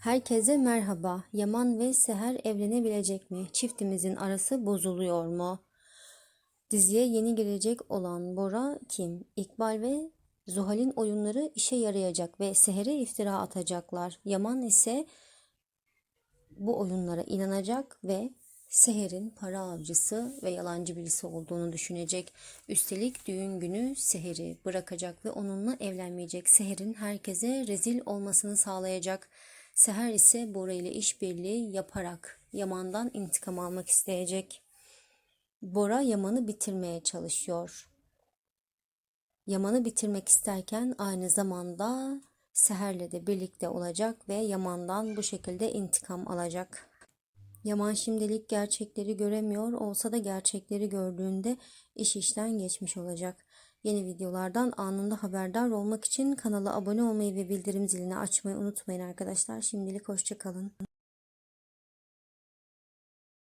Herkese merhaba. Yaman ve Seher evlenebilecek mi? Çiftimizin arası bozuluyor mu? Diziye yeni girecek olan Bora kim? İkbal ve Zuhal'in oyunları işe yarayacak ve Seher'e iftira atacaklar. Yaman ise bu oyunlara inanacak ve Seher'in para avcısı ve yalancı birisi olduğunu düşünecek. Üstelik düğün günü Seher'i bırakacak ve onunla evlenmeyecek. Seher'in herkese rezil olmasını sağlayacak. Seher ise Bora ile işbirliği yaparak Yaman'dan intikam almak isteyecek. Bora Yaman'ı bitirmeye çalışıyor. Yaman'ı bitirmek isterken aynı zamanda Seher'le de birlikte olacak ve Yaman'dan bu şekilde intikam alacak. Yaman şimdilik gerçekleri göremiyor olsa da gerçekleri gördüğünde iş işten geçmiş olacak. Yeni videolardan anında haberdar olmak için kanala abone olmayı ve bildirim zilini açmayı unutmayın arkadaşlar. Şimdilik hoşçakalın.